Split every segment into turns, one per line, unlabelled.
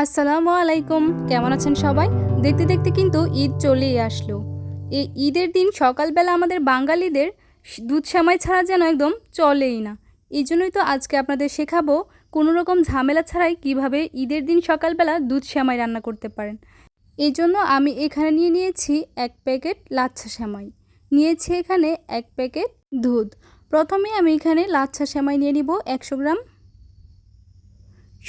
আসসালামু আলাইকুম। কেমন আছেন সবাই? দেখতে দেখতে কিন্তু ঈদ চলেই আসলো। এই ঈদের দিন সকালবেলা আমাদের বাঙালিদের দুধ সেমাই ছাড়া যেন একদম চলেই না। এই জন্যই তো আজকে আপনাদের শেখাবো কোনো রকম ঝামেলা ছাড়াই কীভাবে ঈদের দিন সকালবেলা দুধ সেমাই রান্না করতে পারেন। এই জন্য আমি এখানে নিয়ে নিয়েছি এক প্যাকেট লাচ্ছা সেমাই। নিয়েছি এখানে এক প্যাকেট দুধ। প্রথমে আমি এখানে লাচ্ছা সেমাই নিয়ে নিব একশো গ্রাম।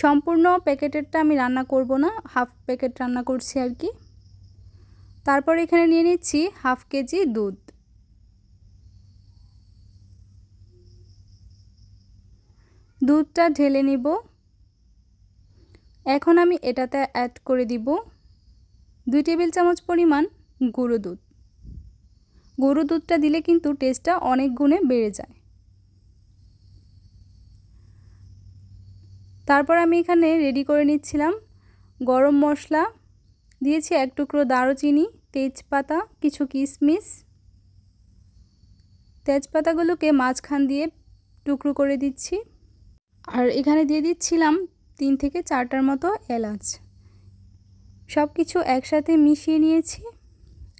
সম্পূর্ণ প্যাকেটেরটা আমি রান্না করব না, হাফ প্যাকেট রান্না করছি আর কি। তারপর এখানে নিয়ে নিচ্ছি হাফ কেজি দুধ। দুধটা ঢেলে নিব। এখন আমি এটাতে অ্যাড করে দিব দুই টেবিল চামচ পরিমাণ গুঁড়ো দুধ। গুঁড়ো দুধটা দিলে কিন্তু টেস্টটা অনেক গুণে বেড়ে যায়। তারপর আমি এখানে রেডি করে নিচ্ছিলাম গরম মশলা। দিয়েছি এক টুকরো দারুচিনি, তেজপাতা, কিছু কিশমিশ। তেজপাতাগুলোকে মাঝখান দিয়ে টুকরো করে দিচ্ছি। আর এখানে দিয়ে দিচ্ছিলাম তিন থেকে চারটার মতো এলাচ। সব কিছু একসাথে মিশিয়ে নিয়েছি।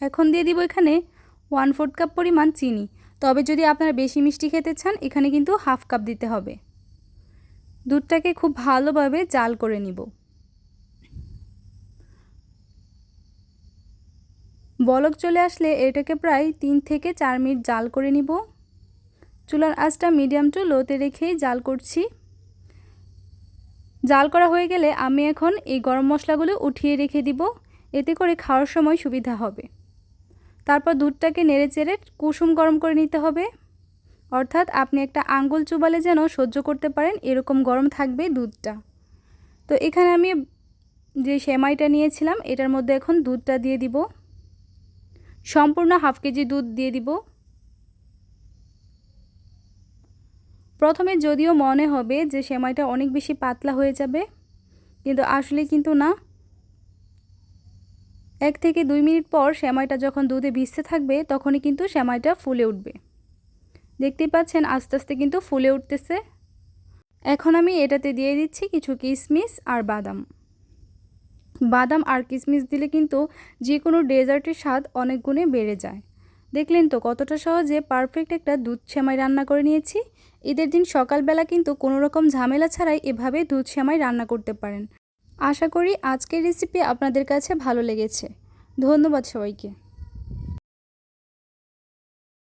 এখন দিয়ে দিব এখানে ওয়ান ফোর্থ কাপ পরিমাণ চিনি। তবে যদি আপনারা বেশি মিষ্টি খেতে চান, এখানে কিন্তু হাফ কাপ দিতে হবে। দুধটাকে খুব ভালোভাবে জাল করে নিব। বলক চলে আসলে এটাকে প্রায় তিন থেকে চার মিনিট জাল করে নিব। চুলার আঁচটা মিডিয়াম টু লোতে রেখেই জাল করছি। জাল করা হয়ে গেলে আমি এখন এই গরম মশলাগুলো উঠিয়ে রেখে দিব। এতে করে খাওয়ার সময় সুবিধা হবে। তারপর দুধটাকে নেড়ে চেড়ে কুসুম গরম করে নিতে হবে। অর্থাৎ আপনি একটা আঙ্গুল চুবালে যেন সহ্য করতে পারেন, এরকম গরম থাকবে দুধটা। তো এখানে আমি যে সেমাইটা নিয়েছিলাম, এটার মধ্যে এখন দুধটা দিয়ে দিব। সম্পূর্ণ হাফ কেজি দুধ দিয়ে দিব। প্রথমে যদিও মনে হবে যে সেমাইটা অনেক বেশি পাতলা হয়ে যাবে, কিন্তু আসলে কিন্তু না। এক থেকে দুই মিনিট পর সেমাইটা যখন দুধে ভিজতে থাকবে, তখনই কিন্তু সেমাইটা ফুলে উঠবে। দেখতেই পাচ্ছেন আস্তে আস্তে কিন্তু ফুলে উঠতেছে। এখন আমি এটাতে দিয়ে দিচ্ছি কিছু কিশমিশ আর বাদাম। বাদাম আর কিশমিশ দিলে কিন্তু যে কোনো ডেজার্টের স্বাদ অনেক গুণে বেড়ে যায়। দেখলেন তো কতটা সহজে পারফেক্ট একটা দুধ সেমাই রান্না করে নিয়েছি। ঈদের দিন সকালবেলা কিন্তু কোনো রকম ঝামেলা ছাড়াই এভাবে দুধ সেমাই রান্না করতে পারেন। আশা করি আজকের রেসিপি আপনাদের কাছে ভালো লেগেছে। ধন্যবাদ সবাইকে।